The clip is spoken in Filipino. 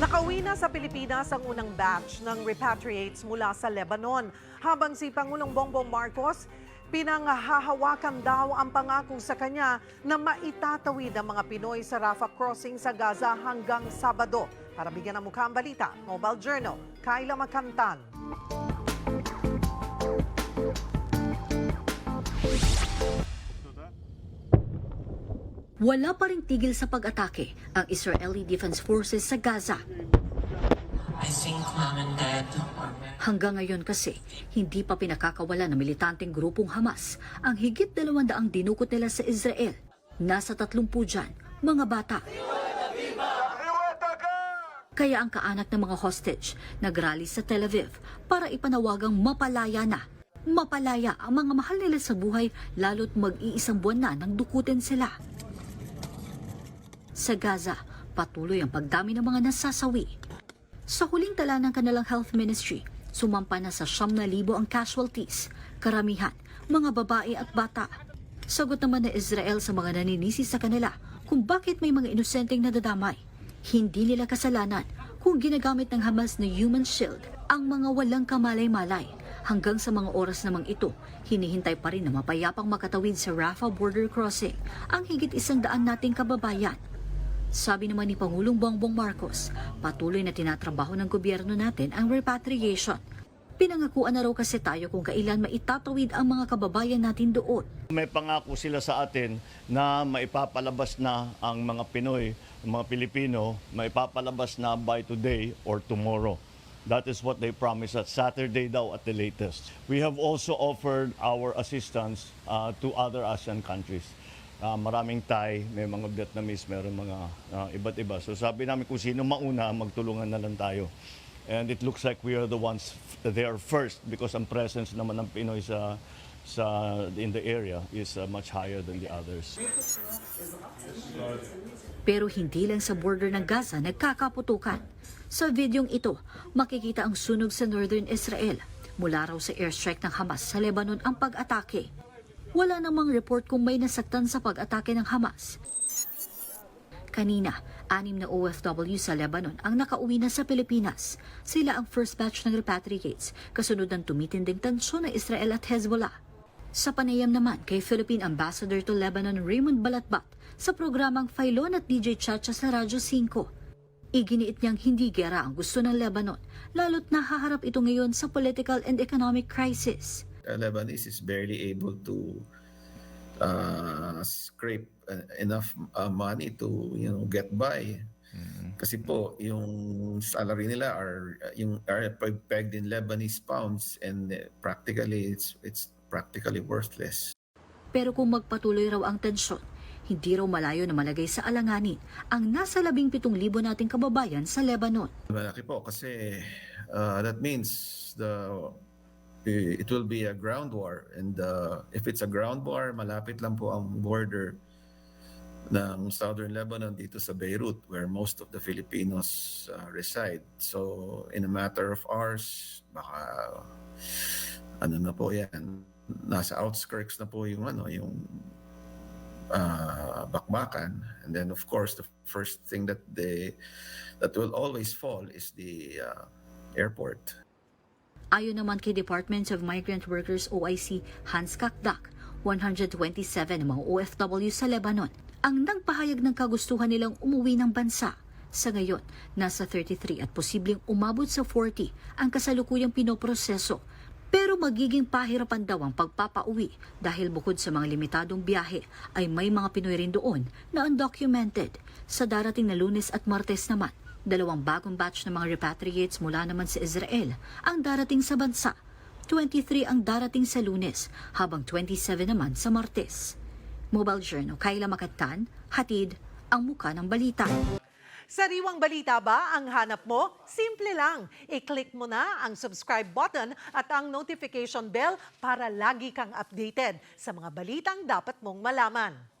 Nakauwi na sa Pilipinas ang unang batch ng repatriates mula sa Lebanon. Habang si Pangulong Bongbong Marcos, pinanghahawakan daw ang pangako sa kanya na maitatawid ang mga Pinoy sa Rafah crossing sa Gaza hanggang Sabado. Para bigyan ng mukha ang balita, Mobile Journal, Kyla Makantan. Wala pa ring tigil sa pag-atake ang Israeli Defense Forces sa Gaza. I think mom and dad are very Hanggang ngayon kasi, hindi pa pinakakawala ng militanteng grupong Hamas ang higit dalawandaang dinukot nila sa Israel. Nasa 30 dyan, mga bata. Kaya ang kaanak ng mga hostage nagrally sa Tel Aviv para ipanawagang mapalaya na. Mapalaya ang mga mahal nila sa buhay lalo't mag-iisang buwan na nang dukutin sila. Sa Gaza, patuloy ang pagdami ng mga nasasawi. Sa huling tala ng kanilang health ministry, sumampa na sa siyam na libo ang casualties, karamihan, mga babae at bata. Sagot naman ng Israel sa mga naninisi sa kanila kung bakit may mga inosenteng nadadamay. Hindi nila kasalanan kung ginagamit ng Hamas na human shield ang mga walang kamalay-malay. Hanggang sa mga oras namang ito, hinihintay pa rin na mapayapang makatawid sa Rafah border crossing ang higit isang daan nating kababayan sabi naman ni Pangulong Bongbong Marcos, patuloy na tinatrabaho ng gobyerno natin ang repatriation. Pinangakuan na raw kasi tayo kung kailan maitatawid ang mga kababayan natin doon. May pangako sila sa atin na maipapalabas na ang mga Pinoy, mga Pilipino, maipapalabas na by today or tomorrow. That is what they promised us, Saturday daw at the latest. We have also offered our assistance uh, to other ASEAN countries. Uh, maraming Thai, may mga Vietnamese, meron mga uh, iba't iba. So sabi namin kung sino mauna, magtulungan na lang tayo. And it looks like we are the ones there first because ang presence naman ng Pinoy sa sa in the area is uh, much higher than the others. Pero hindi lang sa border ng Gaza nagkakaputukan. Sa videong ito, makikita ang sunog sa northern Israel. Mula raw sa airstrike ng Hamas sa Lebanon ang pag-atake. Wala namang report kung may nasaktan sa pag-atake ng Hamas. Kanina, anim na OFW sa Lebanon ang nakauwi na sa Pilipinas. Sila ang first batch ng repatriates, kasunod ng tumitinding tensyon ng Israel at Hezbollah. Sa panayam naman kay Philippine Ambassador to Lebanon Raymond Balatbat sa programang Filon at DJ Chacha sa Radyo 5. Iginiit niyang hindi gera ang gusto ng Lebanon, lalo't nahaharap ito ngayon sa political and economic crisis. Uh, Lebanese is barely able to uh, scrape uh, enough uh, money to you know get by. Kasi po yung salary nila are yung are peg- pegged in Lebanese pounds and practically it's it's practically worthless. Pero kung magpatuloy raw ang tensyon, hindi raw malayo na malagay sa alanganin ang nasa labing pitong libo nating kababayan sa Lebanon. Malaki po kasi uh, that means the it will be a ground war. And uh, if it's a ground war malapit lang po ang border ng southern Lebanon dito sa Beirut where most of the Filipinos uh, reside. So in a matter of hours baka ano na po yan nasa outskirts na po yung ano yung uh, bakbakan. And then of course the first thing that they that will always fall is the uh, airport Ayon naman kay Department of Migrant Workers OIC Hans Kakdak, 127 ng mga OFW sa Lebanon ang nagpahayag ng kagustuhan nilang umuwi ng bansa. Sa ngayon, nasa 33 at posibleng umabot sa 40 ang kasalukuyang pinoproseso. Pero magiging pahirapan daw ang pagpapauwi dahil bukod sa mga limitadong biyahe ay may mga Pinoy rin doon na undocumented. Sa darating na lunes at martes naman, dalawang bagong batch ng mga repatriates mula naman sa Israel ang darating sa bansa. 23 ang darating sa lunes, habang 27 naman sa martes. Mobile Journal, Kayla Makatan, hatid ang muka ng balita. Sariwang balita ba ang hanap mo? Simple lang. I-click mo na ang subscribe button at ang notification bell para lagi kang updated sa mga balitang dapat mong malaman.